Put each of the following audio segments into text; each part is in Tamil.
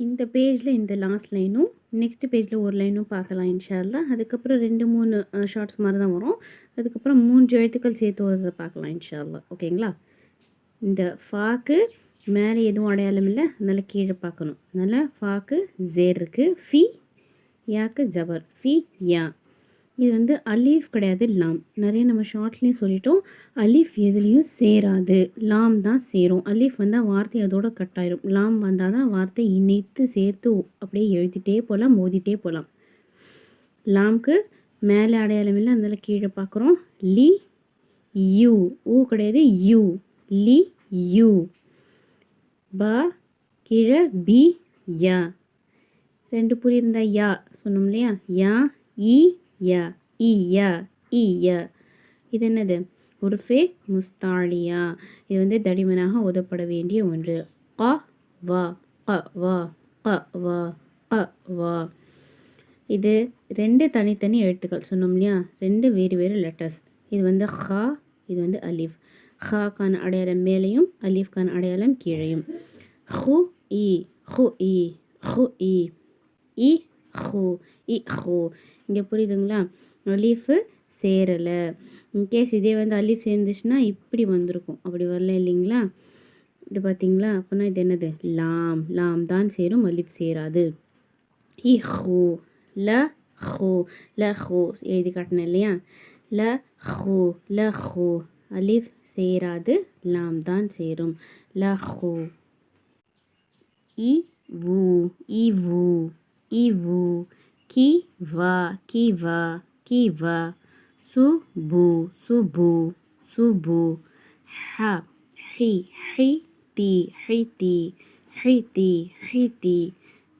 இந்த பேஜில் இந்த லாஸ்ட் லைனும் நெக்ஸ்ட் பேஜில் ஒரு லைனும் பார்க்கலாம் இன்ஷால்லா அதுக்கப்புறம் ரெண்டு மூணு ஷார்ட்ஸ் மாதிரி தான் வரும். அதுக்கப்புறம் மூன்று எழுத்துக்கள் சேர்த்து வரதை பார்க்கலாம் இன்ஷால்லா ஓகேங்களா? இந்த ஃபாக்கு மேலே எதுவும் அடையாளம் இல்லை. அதனால் கீழே பார்க்கணும். அதனால் ஃபாக்கு ஜேர் இருக்குது ஃபி யாக்கு ஜபர். ஃபி யா இது வந்து அலீஃப் கிடையாது லாம். நிறைய நம்ம ஷார்ட்லேயும் சொல்லிட்டோம். அலீஃப் எதுலேயும் சேராது. லாம் தான் சேரும். அலீஃப் வந்தால் வார்த்தை அதோட கட் ஆயிரும். லாம் வந்தால் தான் வார்த்தை இணைத்து சேர்த்து அப்படியே எழுதிட்டே போகலாம் மோதிட்டே போகலாம் லாம்க்கு மேலே அடையாளம் இல்லை அதனால் கீழே பார்க்குறோம். லி யூ. ஊ கிடையாது யூ. Li you. பா கீழே பி யா. ரெண்டு புரியிருந்தா யா? சொன்னோம் இல்லையா? யா இ ய இ ய இ ய. இது என்னது? உருஃபே முஸ்தாலியா. இது வந்து தடிமனாக ஓதப்பட வேண்டிய ஒன்று. க வ க வ க வ க வ. இது ரெண்டு தனித்தனி எழுத்துக்கள் சொன்னோம் இல்லையா? ரெண்டு வேறு வேறு லெட்டர்ஸ் இது வந்து ஹ இது வந்து அலீஃப். கான் அடையாளம் மேலேயும் அலீஃப்கான அடையாளம் கீழேயும். ஹு இ ஹு இ ஹு இ இ ஹூ இ ஹூ. இங்கே புரியுதுங்களா? அலீஃபு சேரலை. இன்கேஸ் இதே வந்து அலீஃப் சேர்ந்துச்சுன்னா இப்படி வந்திருக்கும். அப்படி வரல இல்லைங்களா? இது பார்த்தீங்களா அப்படின்னா இது என்னது? லாம். லாம் தான் சேரும் அலீஃப் சேராது. இ ஹூ ல ஹூ. ல ஹூ. எழுதி காட்டினேன் இல்லையா? ல ஹூ. ல ஹூ. அலீஃப் சேராது லாம் தான் சேரும். ல ஹூ. இ வு. இ வு. kiva, kiva, kiva, subu, subu, subu, ha, hi, hiti, hiti, hiti, hiti,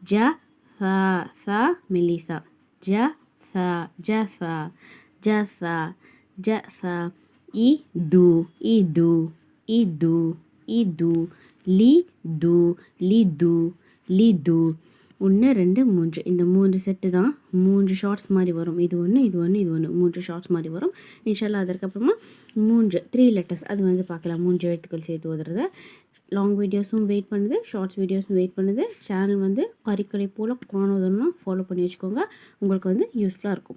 ja, fa, fa, melisa ja, fa, jafa, i jafa, idu, idu, li idu, lidu, lidu, lidu, lidu. ஒன்று ரெண்டு மூன்று. இந்த மூன்று செட்டு தான் மூன்று ஷார்ட்ஸ் மாதிரி வரும். இது ஒன்று இது ஒன்று இது ஒன்று மூன்று ஷார்ட்ஸ் மாதிரி வரும். இன்ஷால்லா அதற்கப்புறமா மூன்று த்ரீ லெட்டர்ஸ் அது வந்து பார்க்கலாம். மூன்று எழுத்துக்கள் சேர்த்து ஓதுறத. லாங் வீடியோஸும் வெயிட் பண்ணுது. ஷார்ட்ஸ் வீடியோஸும் வெயிட் பண்ணுது. சேனல் வந்து கறிக்கடை போல் குரான் ஓதணும்னா ஃபாலோ பண்ணி வச்சுக்கோங்க. உங்களுக்கு வந்து யூஸ்ஃபுல்லாக இருக்கும்.